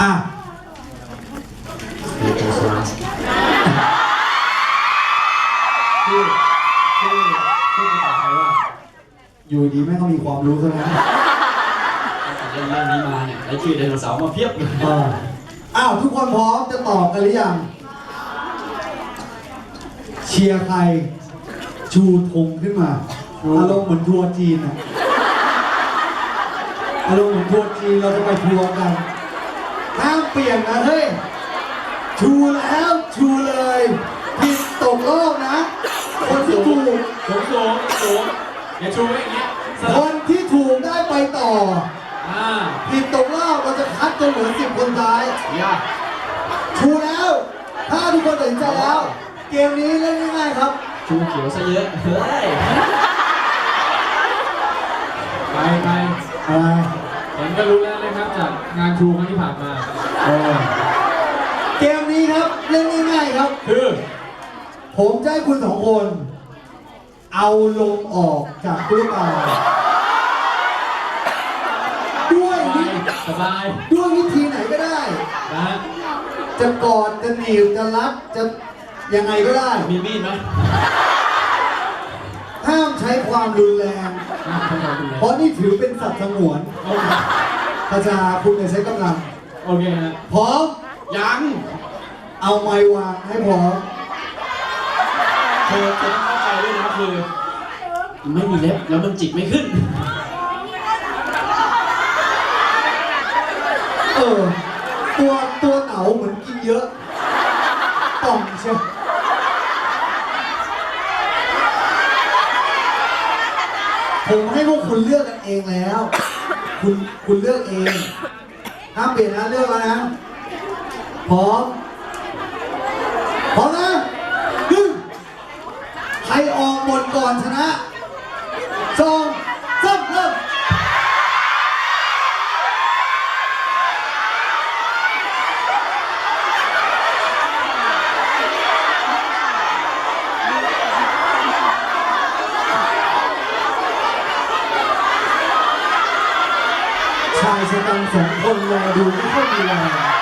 อะมีตัวสมาร์ทชื่อชื่อชื่อภาษาไทยว่าอยู่ดีไม่ต้องมีความรู้ซะนะเล่นเรื่องนี้มาเนี่ยได้ชื่อไดโนเสาร์มาเพียบเลยเอออ้าวทุกคนพร้อมจะตอบกันหรือยังเชียร์ใครชูธงขึ้นมาอารมณ์เหมือนทัวร์จีนอะอารมณ์เหมือนทัวร์จีนเราจะไปทัวร์กัน ห้ามเปลี่ยนนะเฮ้ย ชูแล้วชูเลยผิดตกรอบนะ คนที่ถูก สูงสูงสูงอย่าชูไว้อย่างเงี้ยสคลับนที่ถูกได้ไปต่อ อ่าผิดตกรอบเราจะคัดจนเหลือสิบคนท้าย อย่าชูแล้ว ถ้าทุกคนตัดสินใจแล้ว เกมนี้เล่นง่ายๆครับ ชูเขียวซะเยอะเฮ้ยไปไปอะไร เห็นก็รู้แล้วนะครับ จากงานชูครั้งที่ผ่านมาเออเกมนี้ครับเล่นง่ายๆครับ คือผมจะให้คุณสองคน เอาลมออกจากตู้ตาด้วยสบาวิยสบายด้วยวิธีไหนก็ได้ นะจะกอดจะหนีบจะรัดจะยังไงก็ได้ มีมีดไหมห้ามใช้ความรุนแรงนะขอบคุณเลยเพราะนี่ถือเป็นสัตว์สงวนโอเค ประชาคุณจะใช้กำลัง โอเคฮะพร้อม ยัง เอาไม้วางให้พร้อม เธอจะต้องเข้าใจด้วยนะคือไม่มีเล็บแล้วมันจิกไม่ขึ้น เออ ตัวตัวเหนาเหมือนกินเยอะป่องเชียวผมให้พวกคุณเลือกกันเองแล้ว คุณคุณเลือกเองห้ามเปลี่ยนนะเลือกแล้วนะพร้อมพร้อมนะหนึ่งใครออกหมดก่อนชนะสองสามเริ่ม ชายชะกันสองคนรอดู ไม่ค่อยมีแรง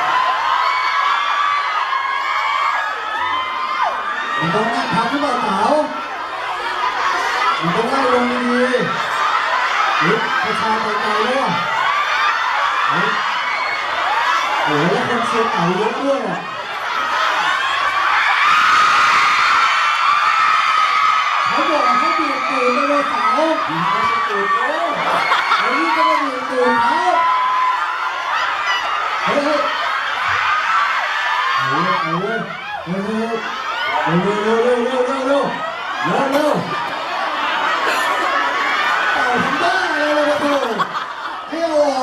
มันต้องนั่งพักหรือเปล่าเต๋ามันต้องไล่ลงดีๆหรือประชาไปไกลแล้วอะเฮ้ยโอ้โหแล้วคนเชียร์เต๋าเยอะด้วยอะเขาบอกเขาบีบตูดไปเลยเต๋าไม่ใช่ตูดโอ้เฮ้ยนี่ก็ไม่มีตูนเขา เฮ้ยเฮ้ยเอาเลยเอาเลยเอาเลยเร็วเร็วเร็วเร็วเร็วเร็วเร็วเอาทำได้เลยนะครัให้ออก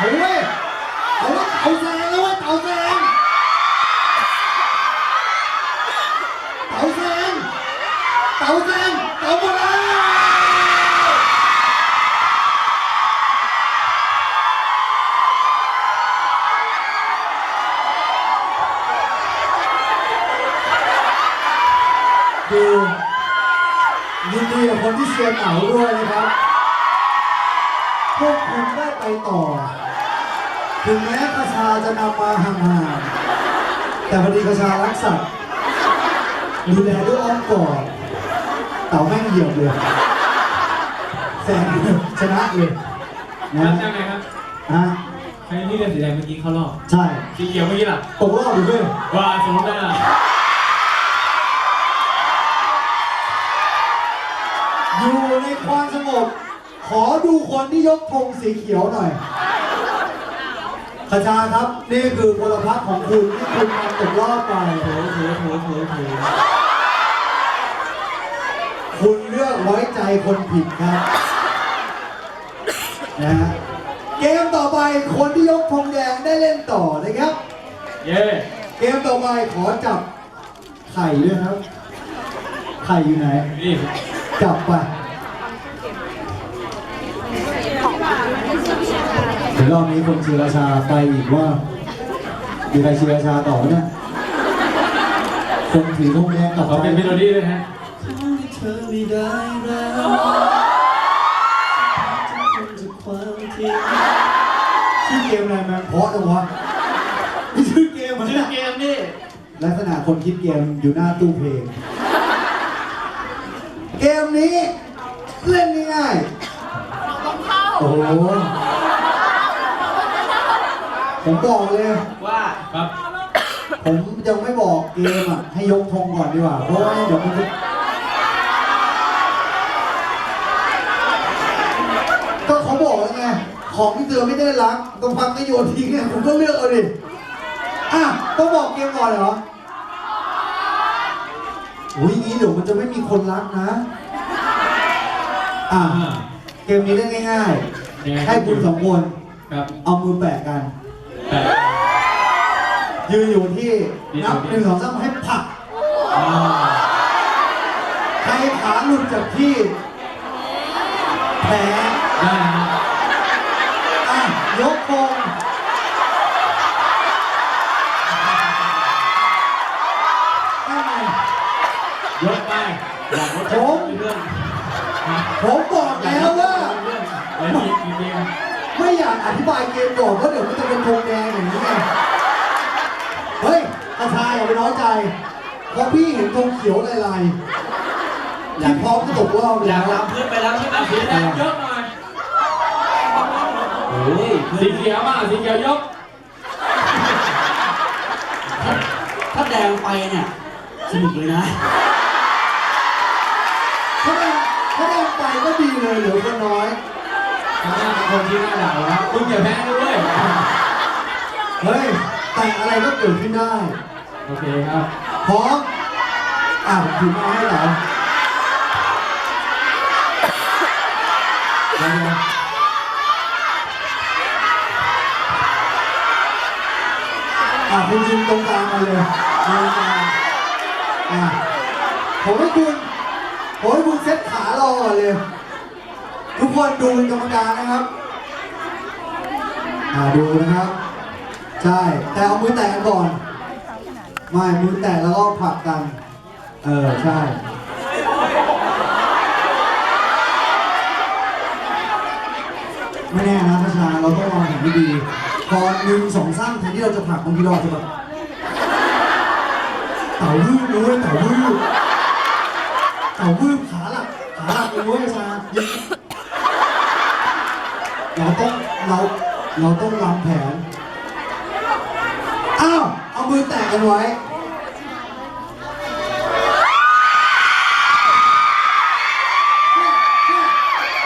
เอาเว้ยเอาเว้ยเอาแซงแล้วเว้ยเอาแซงเอาแซงเอาแซงเอาหมดแล้วดูยินดีกับคนที่เชียร์เต๋าด้วยนะครับพวกคุณได้ไปต่อ ถึงแม้กระชาจะนำมาห่างๆแต่พอดีกระชารักสัตว์ดูแลด้วยอ้อมกอดเต่าแม่งเหยียบเลยแซงชนะเลยนันะดยังไงครับฮะใครที่เล่นสีแดงเมื่อกี้เข้ารอบใช่สีเขียวเมื่อกี้ล่ะตกรอบอยู่ด้วยว่าสมมติว่าอยู่ในความสงบขอดูคนที่ยกธงสีเขียวหน่อย ขชาครับ นี่คือพลพรรคของคุณที่คุณมาตกรอบไปโถโถโถโถโถคุณเลือกไว้ใจคนผิดครับ นะฮะเกมต่อไปคนที่ยกธงแดงได้เล่นต่อนะครับ เย้เกมต่อไปขอจับไข่ด้วยครับ ไข่อยู่ไหน นี่จับไปเดี๋ยวรอบนี้คนเชียร์ราชาไปอีกว่ามีใครเชียร์ราชาต่อไหมเนี่ยคนถือธงแดงกลับขอไปเป็นเมโลดี้ด้วยฮะเธอไม่ได้แล้วจะความจริงชื่อเกมอะไรแมนเพราะจังวะนี่ชื่อเกมมันชื่อเนี่ยเกมนี่ลักษณะคนคิดเกมอยู่หน้าตู้เพลง เกมนี้ เล่นง่ายๆโอ้โห ผมบอกเลย ว่า ครับ ผมยังไม่บอกเกมอะ ให้ยกธงก่อนดีกว่า เพราะว่าเดี๋ยวมันจะก็เขาบอกแล้วไง ของที่เธอไม่ได้รักต้องพักก็โยนทิ้งเนี่ยผมก็เลือกเอาดิ อะ ต้องบอกเกมก่อนเหรออุ้ยงี้เดี๋ยวมันจะไม่มีคนรักนะ อะอ่าเกมนี้เล่นง่ายยังไงๆ ให้คุณสองคนครับ เอามือแปะกันแต่ ยืนอยู่ที่ดีนับดีหนึ่งสองสามให้ผลักอ่าใครขาหลุดจากที่แผลได้นะอะยกธงนั่นไงยกไปอยากลดผมเรื่อง ผมบอกแล้วว่า เรื่องแล้วมีมีเกม ไม่อยากอ ธิบายเกมก่อนเพราะเดี๋ยวมันจะเป็นธงแดงอย่างนี้ไงเฮ้ยกระชายอย่าไปน้อยใจเพราะพี่เห็นธงเขียวลายๆที่พร้อมจะตกรอบอแล้ยากวรับเพื่อนไปแล้วใช่ไหมสีแดงยกหน่อยโอ้ยสีเขียวมาสีเขียวยกถ้าแดงไปเนี่ยสนุกเลยนะ ถ้าได้ถ้าได้ไปก็ดีเลยเหลือคนน้อยข้าง หน้าเป็นคนที่หน้าด่าแล้วมึงอย่าแพ้ด้วยเฮ้ย แต่อะไรก็เกิดขึ้นได้ โอเคครับพร้อมอะผมถือมาให้เหรอเดี๋ยวๆอะคุณชิมตรงกลางมาเลยตรงกลางอะผมให้คุณผมให้คุณเซ็ตขารอก่อนเลย ทุกคนดูเป็นกรรมการนะครับอ่าดูนะครับ ใช่ แต่เอามือแตะกันก่อน ไม่ มือแตะแล้วก็ผลักกัน เออ ใช่ ไม่แน่นะพระชาเราต้องวางแผนที่ดีพอหนึ่งสองสามแทนที่เราจะผลักบางทีเราอาจจะแบบเต่ามืดเลยเต่ามืดเต่ามืดขาหลักขาหลักเลยเว้ยพระชา เราต้องเราเราต้องวางแผน อ้าว เอามือแตะกันไว้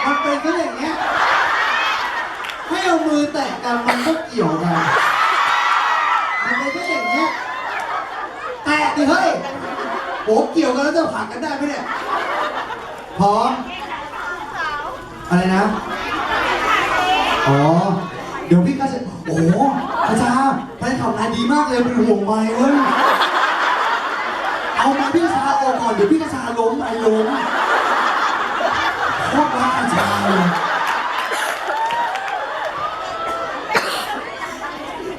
มันเป็นก็อย่างเงี้ย ให้เอามือแตะกันมันก็เกี่ยวกัน มันเป็นก็อย่างเงี้ย แตะดิเฮ้ยโอ้เกี่ยวกันแล้วจะผลักกันได้ไหมเนี่ย พร้อม อะไรนะ อ๋อ เดี๋ยวพี่ก็จะโอ้โหพระชาแฟนขับนายดีมากเลยเป็นห่วงไม้เว้ย เอามาพี่กระชาออกก่อน เดี๋ยวพี่กระชาล้มไอ้ล้มโคตรรักกระชาเลย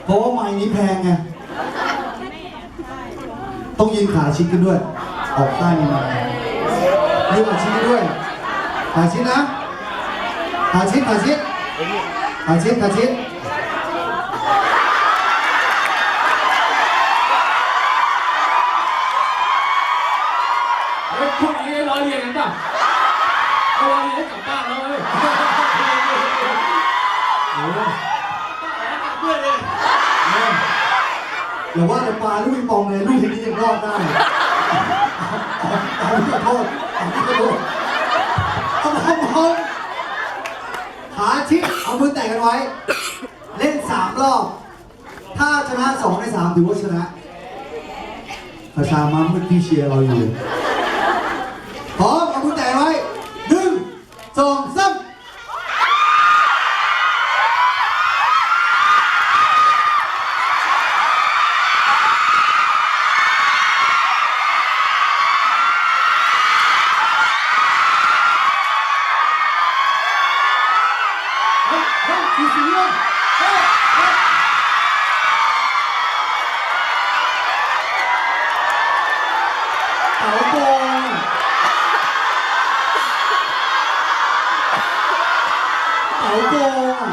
เพราะว่าไม้นี้แพงไง ต้องยืนขาชิดกันด้วย ออกข้างยังไงยืนขาชิดกันด้วยขาชิดนะขาชิดขาชิด ขาชิดขาชิดเฮ้ยพวกนี้ได้ร้อยเรียนกันป่ะเอาร้อยเรียนให้กลับบ้านแล้วเว้ยโอ้โหเพื่อนเลยอย่าว่าแต่ปลาลูกปิงปองเลยลูกทีนี้ยังรอดได้เอาพี่ขอโทษเอาพี่ขอโทษเอาพร้อมพร้อม ขาชิดเอามือแตะกันไว้ เล่นสามรอบ ถ้าชนะสองในสามถือว่าชนะประชามัมเป็นพี่เชียร์เราอยู่ เต๋าโกงอะ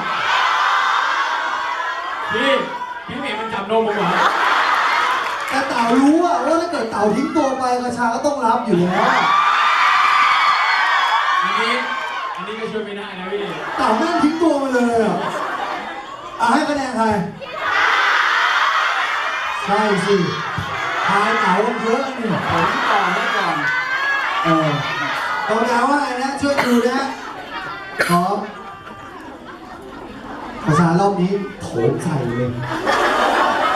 พี่พี่เมย์มันจับนมผมเหรอแต่เต๋ารู้อะว่าถ้าเกิดเต๋าทิ้งตัวไปกระชาก็ต้องรับอยู่แล้วอะอันนี้ อันนี้ก็ช่วยไม่ได้นะพี่ เต๋าแม่งทิ้งตัวมาเลยอะอะให้คะแนนใครใช่สิทายเต๋าเยอะนี่ผมก่อนให้ก่อนเออตรงดาวว่าไงนะช่วยดูนะพร้อม ภาษารอบนี้โถมใส่เลย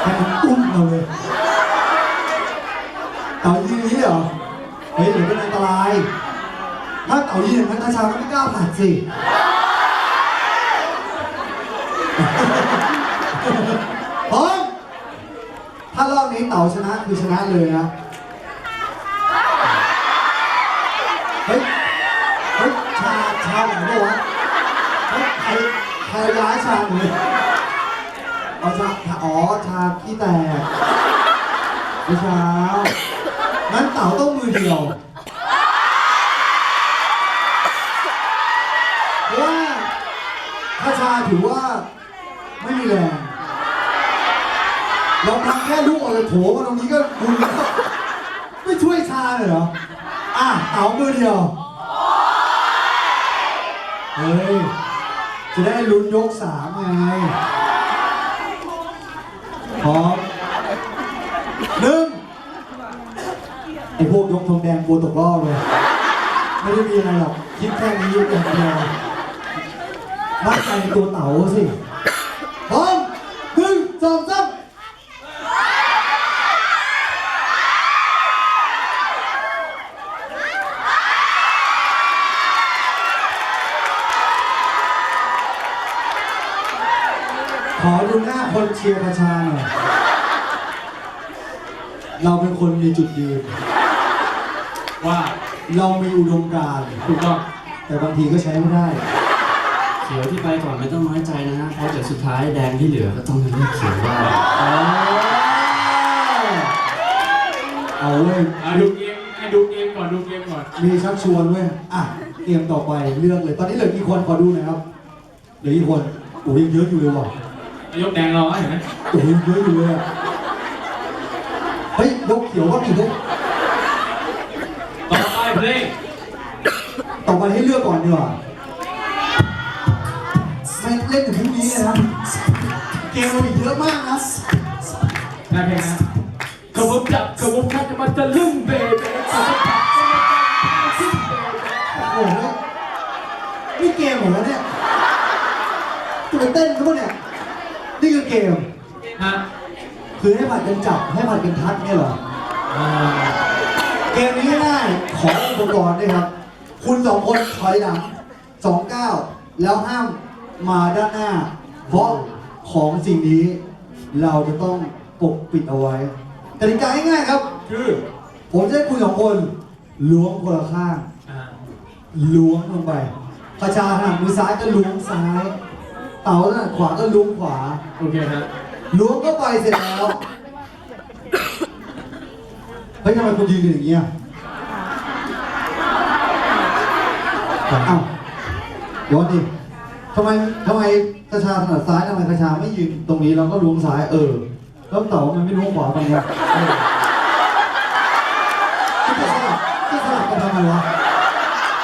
ให้มันอุ้มเราเลยเต่ายืนอย่างนี้เหรอ เฮ้ยเดี๋ยวเป็นอันตราย ถ้าเต่ายืนอย่างนั้นกระชาก็ไม่กล้าผ่านสิพร้อมถ้ารอบนี้เต่าชนะคือชนะเลยนะ เฮ้ย เฮ้ย ชา ชาไหนเนี่ยวะเฮ้ยใคร ใครย้ายชาหนูเอาชาชาอ๋อชาขี้แตกไม่เช้างั้นเต่าต้องมือเดียวเพราะว่าถ้าชาถือว่าไม่มีแรงเราทำแค่ลูกออกจากโถมาตรงนี้ก็บุญแล้วไม่ช่วยชาเลยเหรอ อะเต๋ามือเดียว เฮ้ย จะได้ลุ้นยกสามไงพร้อมหนึ่งไอพวกยกทองแดงกลัวตกรอบเลย ไม่ได้มีอะไรหรอก คิดแค่นี้ยกอย่างเดียวมั่นใจในตัวเต๋าสิ พร้อมหนึ่งสองสาม ขอดูหน้าคนเชียร์ประชาหน่อย เราเป็นคนมีจุดยืน ว่าเรามีอุดมการณ์ถูกต้องแต่บางทีก็ใช้ไม่ได้ เขียวที่ไปก่อนไม่ต้องน้อยใจนะฮะเพราะเดี๋ยวสุดท้ายแดงที่เหลือก็ต้องเลือกเขียวได้เอาเว้ยอะดูเกมให้ดูเกมก่อนดูเกมก่อน มีชักชวนเว้ยอะเตรียมต่อไปเลือกเลย ตอนนี้เหลือกี่คนขอดูหน่อยครับเหลือกี่คนโอ้ยยังเยอะอยู่เลยว่ะ ยกแดงรอเห็นไหมโอ้ยยังเยอะอยู่เลยอะเฮ้ยยกเขียวว่ากี่ยกต่อไปเพลงต่อไปให้เลือกก่อนดีกว่าไม่เล่นถึงพรุ่งนี้นะครับเกมเราอีกเยอะมากนะได้เพลงนะขบวนจับขบวนขัดจะมาจะลึ่งเบเบ้ขบวนจับจะมาจะลึ่งเบเบ้โอ้โหนี่เกมเหรอเนี่ยจะไปเต้นหรือเปล่าเนี่ย นี่คือเกม ฮะคือให้ผัดกันจับให้ผัดกันทัดเนี่ยเหรอ อ่าเกมนี้ง่ายๆขออุปกรณ์ด้วยครับ คุณสองคนถอยหลังสองก้าวแล้วห้ามมาด้านหน้า เพราะของสิ่งนี้ เราจะต้องปกปิดเอาไว้กติกาง่ายๆครับ คือผมจะให้คุณสองคนล้วงคนละข้าง อ่าล้วงลงไปกระชาถนัดมือซ้ายก็ล้วงซ้าย เต๋าถนัดขวาก็ล้วงขวาโอเคฮะล้วงก็ไปเสร็จแล้วเฮ้ยทำไมคุณยืนอยู่อย่างเงี้ยอ้าวย้อนดิทำไมทำไมกระชาถนัดซ้ายทำไมกระชาไม่ยืนตรงนี้แล้วก็ล้วงซ้ายเออแล้วเต๋ามันไม่ล้วงขวาตรงเนี้ยเออจะสลับจะสลับกันทำไมวะ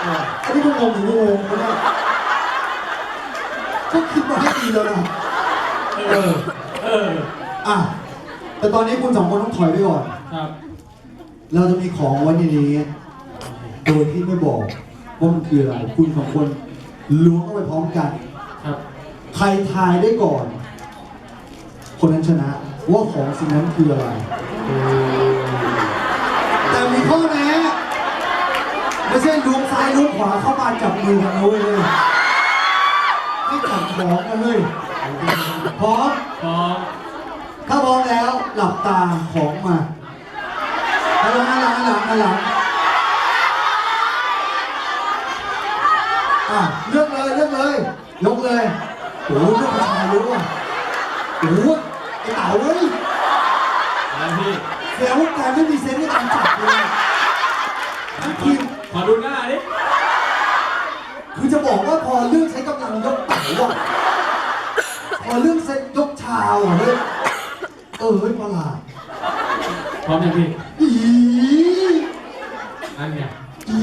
เอออันนี้ก็งงอยู่ก็งงนะเนี่ยก็คิ ดมาให้ดีแล้วนะเออเอออะแต่ตอนนี้คุณสองคนต้องถอยไปก่อน ครับ เราจะมีของไว้ในนี้ โดยที่ไม่บอกว่ามันคืออะไร คุณสองคนล้วงเข้าไปพร้อมกัน ครับ ใครทายได้ก่อน คนนั้นชนะ ว่าของสิ่งนั้นคืออะไร แต่มีข้อแม้ไม่ใช่ล้วงซ้ายล้วงขวาเข้ามาจับมือกันนะเว้ย เลยให้จับองกันเลยพร้อมพร้อม ถ้าพร้อมแล้วหลับตาของมาหันหลังหันหลังหันหลังหันหลังอะเลือกเลยเลือกเลย ยกเลยโอ้โหเลือกผู้ชายเยอะว่ะโอ้โหไอ้เต๋าเว้ย แล้วพี่ เสียว่าแกไม่มีเซนส์ในการจับเลย พร้อมยังพี่ อี นั่นไงอี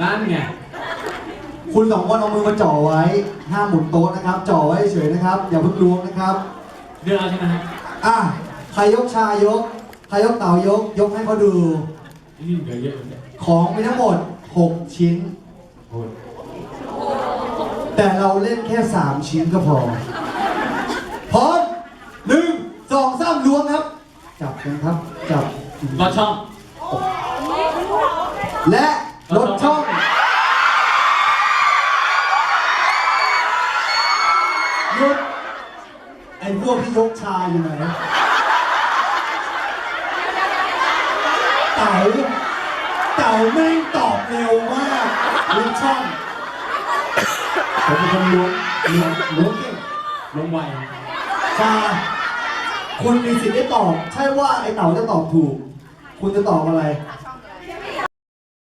นั่นไงคุณสองคนเอามือมาจ่อไว้ ห้ามหมุนโต๊ะนะครับ จ่อไว้เฉยนะครับ อย่าเพิ่งล้วงนะครับเรื่องเอาใช่ไหมฮะอะใครยกชายก ใครยกเต่ายก ยกให้เขาดู นี่เดี๋ยวเยอะเลยของมีทั้งหมด 6 ชิ้น โอ้ยแต่เราเล่นแค่ 3 ชิ้นก็พอ พร้อมหนึ่งสองสามล้วงครับ จับกันครับ จับ รอดช่อง และลดช่องยุดไอ้พวกที่ยกชาอยู่ไหนเต๋าเต๋าแม่งตอบเร็วมากลดช่องผมเป็นคนล้วงล้วงล้วงเก่งลงไวชาคุณมีสิทธิ์ได้ตอบ ใช่ว่าไอ้เต๋าจะตอบถูก คุณจะตอบอะไร